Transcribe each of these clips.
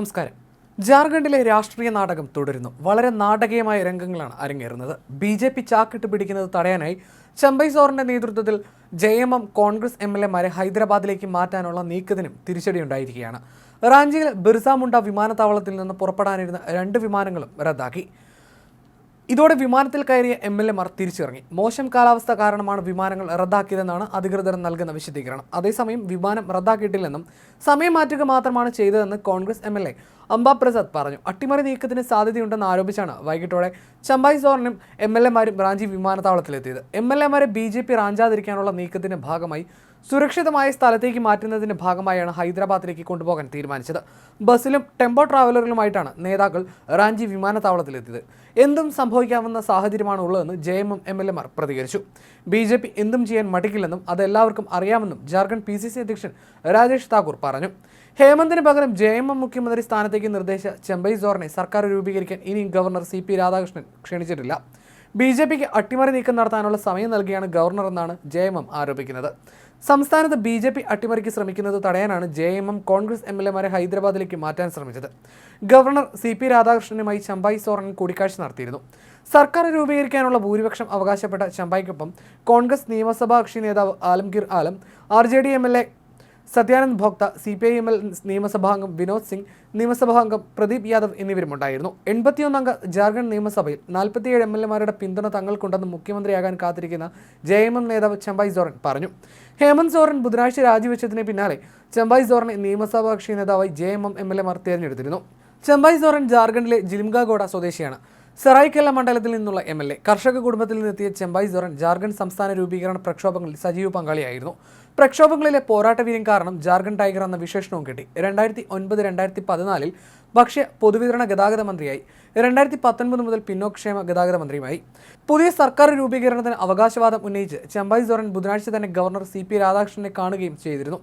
നമസ്കാരം. ജാർഖണ്ഡിലെ രാഷ്ട്രീയ നാടകം തുടരുന്നു. വളരെ നാടകീയമായ രംഗങ്ങളാണ് അരങ്ങേറുന്നത്. ബി ജെ പി ചാക്കിട്ട് പിടിക്കുന്നത് തടയാനായി ചമ്പൈ സോറിന്റെ നേതൃത്വത്തിൽ J M M Congress M L എമാരെ ഹൈദരാബാദിലേക്ക് മാറ്റാനുള്ള നീക്കത്തിനും തിരിച്ചടിയുണ്ടായിരിക്കുകയാണ്. റാഞ്ചിയിൽ ബിർസ മുണ്ട വിമാനത്താവളത്തിൽ നിന്ന് പുറപ്പെടാനിരുന്ന രണ്ട് വിമാനങ്ങളും റദ്ദാക്കി. ഇതോടെ വിമാനത്തിൽ കയറിയ എം എൽ എമാർ തിരിച്ചിറങ്ങി. മോശം കാലാവസ്ഥ കാരണമാണ് വിമാനങ്ങൾ റദ്ദാക്കിയതെന്നാണ് അധികൃതർ നൽകുന്ന വിശദീകരണം. അതേസമയം വിമാനം റദ്ദാക്കിയിട്ടില്ലെന്നും സമയം മാറ്റുക മാത്രമാണ് ചെയ്തതെന്ന് Congress M L A Amba Prasad പറഞ്ഞു. അട്ടിമറി നീക്കത്തിന് സാധ്യതയുണ്ടെന്ന് ആരോപിച്ചാണ് വൈകിട്ടോടെ ചമ്പായി സോറിനും എം എൽ എമാരും റാഞ്ചി വിമാനത്താവളത്തിലെത്തിയത്. എം എൽ എമാരെ ബി ജെ പി റാഞ്ചാതിരിക്കാനുള്ള നീക്കത്തിന്റെ ഭാഗമായി സുരക്ഷിതമായ സ്ഥലത്തേക്ക് മാറ്റുന്നതിന്റെ ഭാഗമായാണ് ഹൈദരാബാദിലേക്ക് കൊണ്ടുപോകാൻ തീരുമാനിച്ചത്. ബസ്സിലും ടെമ്പോ ട്രാവലറിലുമായിട്ടാണ് നേതാക്കൾ റാഞ്ചി വിമാനത്താവളത്തിലെത്തിയത്. എന്തും സംഭവിക്കാവുന്ന സാഹചര്യമാണ് ഉള്ളതെന്ന് ജെ എം എം എൽ എമാർ പ്രതികരിച്ചു. ബി ജെ പി എന്തും ചെയ്യാൻ മടിക്കില്ലെന്നും അത് എല്ലാവർക്കും അറിയാമെന്നും ജാർഖണ്ഡ് പി സി സി അധ്യക്ഷൻ രാജേഷ് താക്കൂർ പറഞ്ഞു. ഹേമന്തിന് പകരം ജെ എം എം മുഖ്യമന്ത്രി സ്ഥാനത്തേക്ക് നിർദ്ദേശിച്ച ചെമ്പൈ സോറിനെ സർക്കാർ രൂപീകരിക്കാൻ ഇനിയും ഗവർണർ സി പി രാധാകൃഷ്ണൻ ക്ഷണിച്ചിട്ടില്ല. ബി ജെ പിക്ക് അട്ടിമറി നീക്കം നടത്താനുള്ള സമയം നൽകിയാണ് ഗവർണർ എന്നാണ് ജെ എം എം ആരോപിക്കുന്നത്. സംസ്ഥാനത്ത് ബി ജെ പി അട്ടിമറിക്ക് ശ്രമിക്കുന്നത് തടയാനാണ് J M M Congress M L എമാരെ ഹൈദരാബാദിലേക്ക് മാറ്റാൻ ശ്രമിച്ചത്. ഗവർണർ സി പി രാധാകൃഷ്ണനുമായി ചമ്പായി സോറൻ കൂടിക്കാഴ്ച നടത്തിയിരുന്നു. സർക്കാർ രൂപീകരിക്കാനുള്ള ഭൂരിപക്ഷം അവകാശപ്പെട്ട ചമ്പായിക്കൊപ്പം കോൺഗ്രസ് നിയമസഭാ കക്ഷി നേതാവ് Alamgir Alam R J D M L A Satyanand Bhokta C P I M L നിയമസഭാംഗം Vinod Singh നിയമസഭാംഗം പ്രദീപ് യാദവ് എന്നിവരുമുണ്ടായിരുന്നു. എൺപത്തിയൊന്നംഗ ജാർഖണ്ഡ് നിയമസഭയിൽ നാൽപ്പത്തിയേഴ് എം എൽ എമാരുടെ പിന്തുണ തങ്ങൾക്കുണ്ടെന്ന് മുഖ്യമന്ത്രിയാകാൻ കാത്തിരിക്കുന്ന ജെ എം എം നേതാവ് ചമ്പായ് സോറൻ പറഞ്ഞു. ഹേമന്ത് സോറൻ ബുധനാഴ്ച രാജിവെച്ചതിന് പിന്നാലെ ചമ്പായ് സോറനെ നിയമസഭാ കക്ഷി നേതാവായി J M M M L എമാർ തിരഞ്ഞെടുത്തിരുന്നു. ചമ്പായ് സോറൻ ജാർഖണ്ഡിലെ ജിലിംഗാഗോഡ സ്വദേശിയാണ്. സറായ്ക്കെല്ല മണ്ഡലത്തിൽ നിന്നുള്ള എം എൽ എ. കർഷക കുടുംബത്തിൽ നിന്നെത്തിയ ചെമ്പായ് സോറൻ ജാർഖണ്ഡ് സംസ്ഥാന രൂപീകരണ പ്രക്ഷോഭങ്ങളിൽ സജീവ പങ്കാളിയായിരുന്നു. പ്രക്ഷോഭങ്ങളിലെ പോരാട്ടവീര്യം കാരണം ജാർഖണ്ഡ് ടൈഗർ എന്ന വിശേഷണവും കിട്ടി. രണ്ടായിരത്തി ഒൻപത് രണ്ടായിരത്തി പതിനാലിൽ ഭക്ഷ്യ പൊതുവിതരണ ഗതാഗത മന്ത്രിയായി. രണ്ടായിരത്തി പത്തൊൻപത് മുതൽ പിന്നോക്ഷേമ ഗതാഗത മന്ത്രിയുമായി. പുതിയ സർക്കാർ രൂപീകരണത്തിന് അവകാശവാദം ഉന്നയിച്ച് ചമ്പായി സോറൻ ബുധനാഴ്ച തന്നെ ഗവർണർ സി പി രാധാകൃഷ്ണനെ കാണുകയും ചെയ്തിരുന്നു.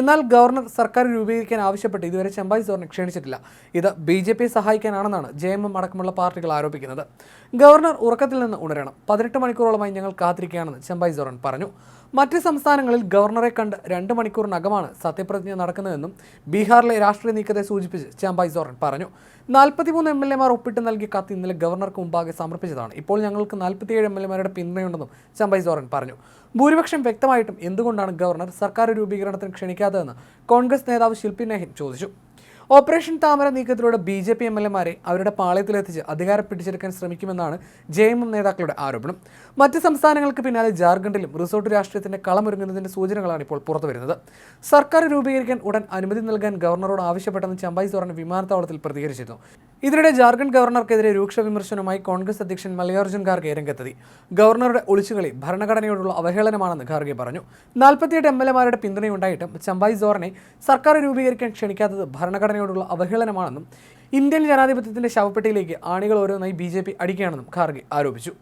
എന്നാൽ ഗവർണർ സർക്കാർ രൂപീകരിക്കാൻ ആവശ്യപ്പെട്ട് ഇതുവരെ ചമ്പായി സോറിനെ ക്ഷണിച്ചിട്ടില്ല. ഇത് ബി ജെ പിയെ സഹായിക്കാനാണെന്നാണ് ജെ എം എം അടക്കമുള്ള പാർട്ടികൾ ആരോപിക്കുന്നത്. ഗവർണർ ഉറക്കത്തിൽ നിന്ന് ഉണരണം. പതിനെട്ട് മണിക്കൂറോളമായി ഞങ്ങൾ കാത്തിരിക്കുകയാണെന്ന് ചമ്പായി സോറൻ പറഞ്ഞു. മറ്റ് സംസ്ഥാനങ്ങളിൽ ഗവർണറെ കണ്ട് രണ്ട് മണിക്കൂറിനകമാണ് സത്യപ്രതിജ്ഞ നടക്കുന്നതെന്നും ബീഹാറിലെ രാഷ്ട്രീയ നീക്കത്തെ സൂചിപ്പിച്ച് ചാമ്പായ് സോറൻ പറഞ്ഞു. നാൽപ്പത്തിമൂന്ന് എം എൽ എമാർ ഒപ്പിട്ട് നൽകിയ കത്ത് ഇന്നലെ ഗവർണർക്ക് മുമ്പാകെ സമർപ്പിച്ചതാണ്. ഇപ്പോൾ ഞങ്ങൾക്ക് നാൽപ്പത്തിയേഴ് എം എൽ എമാരുടെ പിന്തുണയുണ്ടെന്നും ചാമ്പായ് സോറൻ പറഞ്ഞു. ഭൂരിപക്ഷം വ്യക്തമായിട്ടും എന്തുകൊണ്ടാണ് ഗവർണർ സർക്കാർ രൂപീകരണത്തിന് ക്ഷണിക്കാത്തതെന്ന് കോൺഗ്രസ് നേതാവ് ശില്പി നെഹിൻ ചോദിച്ചു. ഓപ്പറേഷൻ താമര നീക്കത്തിലൂടെ B J P M L എമാരെ അവരുടെ പാളയത്തിലെത്തിച്ച് അധികാരം പിടിച്ചെടുക്കാൻ ശ്രമിക്കുമെന്നാണ് ജെ എം എം നേതാക്കളുടെ ആരോപണം. മറ്റ് സംസ്ഥാനങ്ങൾക്ക് പിന്നാലെ ജാർഖണ്ഡിലും റിസോർട്ട് രാഷ്ട്രീയത്തിന്റെ കളമൊരുങ്ങുന്നതിന്റെ സൂചനകളാണ് ഇപ്പോൾ പുറത്തുവരുന്നത്. സർക്കാർ രൂപീകരിക്കാൻ ഉടൻ അനുമതി നൽകാൻ ഗവർണറോട് ആവശ്യപ്പെട്ടെന്ന് ചമ്പായി സോറൻ വിമാനത്താവളത്തിൽ പ്രതികരിച്ചിരുന്നു. ഇതിനിടെ ജാർഖണ്ഡ് ഗവർണർക്കെതിരെ രൂക്ഷ വിമർശനവുമായി കോൺഗ്രസ് അധ്യക്ഷൻ മല്ലികാർജുൻ ഖാർഗെ രംഗത്തെത്തി. ഗവർണറുടെ ഒളിച്ചുകളി ഭരണഘടനയോടുള്ള അവഹേളനമാണെന്ന് ഖാർഗെ പറഞ്ഞു. നാൽപ്പത്തിയെട്ട് എം എൽ എമാരുടെ പിന്തുണയുണ്ടായിട്ടും ചമ്പായി സോറനെ സർക്കാർ രൂപീകരിക്കാൻ ക്ഷണിക്കാത്തത് ഭരണഘടനയോടുള്ള അവഹേളനമാണെന്നും ഇന്ത്യൻ ജനാധിപത്യത്തിന്റെ ശവപ്പെട്ടിയിലേക്ക് ആണികൾ ഓരോന്നായി ബി ജെ പി അടിക്കുകയാണെന്നും ഖാർഗെ ആരോപിച്ചു.